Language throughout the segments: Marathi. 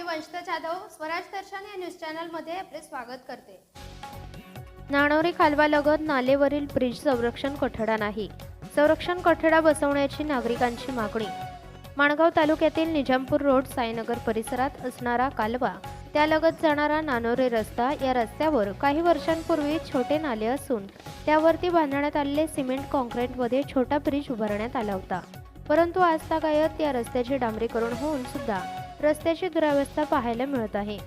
मी वंशिता जाधव स्वराज दर्शन या न्यूज चॅनलमध्ये आपले स्वागत करते. नाणोरी कालवालगत नालेवरील ब्रिज संरक्षण कठडा नाही. संरक्षण कठडा बसवण्याची नागरिकांची मागणी. माणगाव तालुक्यातील निजामपूर रोड साईनगर परिसरात असणारा कालवा त्यालगत जाणारा नानोरे रस्ता या रस्त्यावर काही वर्षांपूर्वी छोटे नाले असून त्यावरती बांधण्यात आलेले सिमेंट कॉन्क्रीटमध्ये छोटा ब्रिज उभारण्यात आला होता. परंतु आजतागायत या रस्त्याचे डांबरीकरण होऊन सुद्धा रस्त्याची दुरावस्था पाहायला मिळत आहे.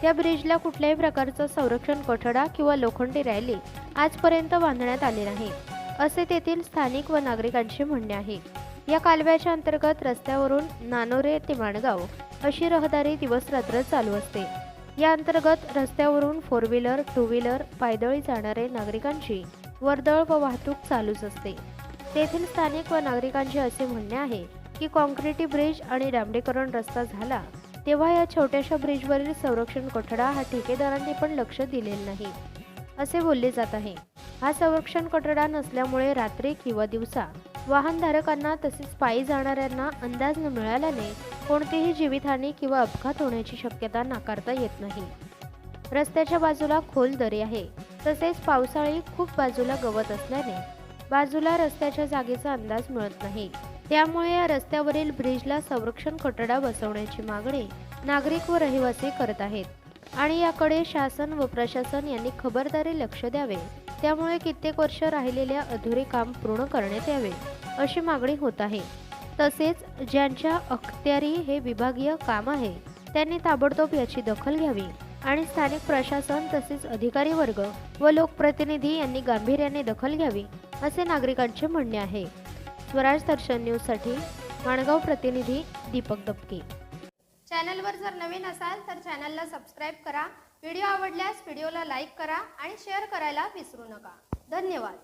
त्या ब्रिजला कुठल्याही प्रकारचं संरक्षण कोठडा किंवा लोखंडी रॅली आजपर्यंत बांधण्यात आले नाही असे तेथील स्थानिक व नागरिकांचे म्हणणे आहे. या कालव्याच्या अंतर्गत रस्त्यावरून नानोरे ते माणगाव अशी रहदारी दिवस रात्र चालू असते. या अंतर्गत रस्त्यावरून फोर व्हीलर टू व्हीलर पायदळी जाणारे नागरिकांची वर्दळ व वाहतूक चालूच असते. तेथील स्थानिक व नागरिकांचे असे म्हणणे आहे की कॉन्क्रिटी ब्रिज आणि डांबरीकरण रस्ता झाला तेव्हा या छोट्याशा ब्रिजवरील संरक्षण कोठडा हा ठेकेदारांनी पण लक्ष दिलेलं नाही असे बोलले जात आहे. हा संरक्षण कोठडा नसल्यामुळे रात्री किंवा दिवसा वाहनधारकांना तसेच पायी जाणाऱ्यांना अंदाज न मिळाल्याने कोणतीही जीवितहानी किंवा अपघात होण्याची शक्यता नाकारता येत नाही. रस्त्याच्या बाजूला खोल दरी आहे तसेच पावसाळी खूप बाजूला गवत असल्याने बाजूला रस्त्याच्या जागेचा अंदाज मिळत नाही. त्यामुळे या रस्त्यावरील ब्रिजला संरक्षण कठडा बसवण्याची मागणी नागरिक व रहिवासी करत आहेत. आणि याकडे शासन व प्रशासन यांनी खबरदारी लक्ष द्यावे. त्यामुळे कित्येक वर्ष राहिलेल्या अधुरे काम पूर्ण करण्यात यावे अशी मागणी होत आहे. तसेच ज्यांच्या अखत्यारी हे विभागीय काम आहे त्यांनी ताबडतोब याची दखल घ्यावी आणि स्थानिक प्रशासन तसेच अधिकारी वर्ग व लोकप्रतिनिधी यांनी गांभीर्याने दखल घ्यावी असे नागरिकांचे म्हणणे आहे. स्वराज दर्शन न्यूजसाठी माणगाव प्रतिनिधी दीपक दबके. चॅनलवर जर नवीन असाल तर चॅनलला सबस्क्राईब करा. व्हिडिओ आवडल्यास व्हिडिओला लाईक करा आणि शेअर करायला विसरू नका. धन्यवाद.